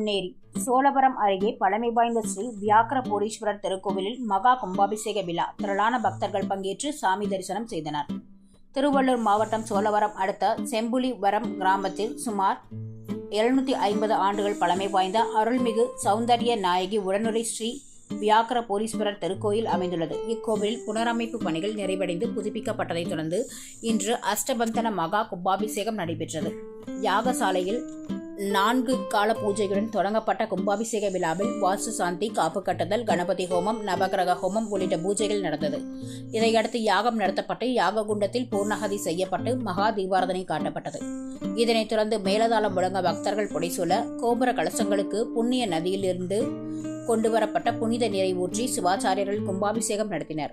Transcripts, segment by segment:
பொன்னேரி சோழவரம் அருகே பழமை வாய்ந்த ஸ்ரீ வியாக்கரபோரீஸ்வரர் திருக்கோவிலில் மகா கும்பாபிஷேக விழா. திரளான பக்தர்கள் பங்கேற்று சாமி தரிசனம் செய்தனர். திருவள்ளூர் மாவட்டம் சோழவரம் அடுத்த செம்புலிவரம் கிராமத்தில் சுமார் எழுநூத்தி ஐம்பது ஆண்டுகள் பழமை வாய்ந்த அருள்மிகு சௌந்தர்ய நாயகி உடனுரை ஸ்ரீ வியாக்கர போலீஸ்வரர் திருக்கோயில் அமைந்துள்ளது. இக்கோவிலில் புனரமைப்பு பணிகள் நிறைவடைந்து புதுப்பிக்கப்பட்டதைத் தொடர்ந்து இன்று அஷ்டபந்தன மகா கும்பாபிஷேகம் நடைபெற்றது. யாகசாலையில் நான்கு கால பூஜைகளுடன் தொடங்கப்பட்ட கும்பாபிஷேக விழாவில் வாசு சாந்தி காப்பு கட்டுதல் கணபதி ஹோமம் நவகிரக ஹோமம் உள்ளிட்ட பூஜைகள் நடந்தது. இதையடுத்து யாகம் நடத்தப்பட்டு யாக குண்டத்தில் பூர்ணகதி செய்யப்பட்டு மகா தீபாரதனை காட்டப்பட்டது. இதனைத் தொடர்ந்து மேலதாளம் முழங்க பக்தர்கள் பொடிசூல கோபுர கலசங்களுக்கு புண்ணிய நதியிலிருந்து கொண்டுவரப்பட்ட புனித நீரை ஊற்றி சிவாச்சாரியர்கள் கும்பாபிஷேகம் நடத்தினர்.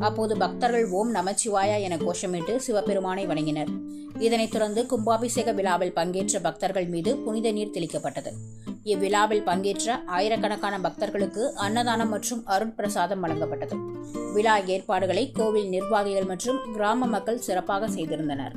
அப்போது பக்தர்கள் ஓம் நமச்சிவாயா என கோஷமிட்டு சிவபெருமானை வணங்கினர். இதனைத் தொடர்ந்து கும்பாபிஷேக விழாவில் பங்கேற்ற பக்தர்கள் மீது புனித நீர் தெளிக்கப்பட்டது. இவ்விழாவில் பங்கேற்ற ஆயிரக்கணக்கான பக்தர்களுக்கு அன்னதானம் மற்றும் அருட்பிரசாதம் வழங்கப்பட்டது. விழா ஏற்பாடுகளை கோவில் நிர்வாகிகள் மற்றும் கிராம மக்கள் சிறப்பாக செய்திருந்தனர்.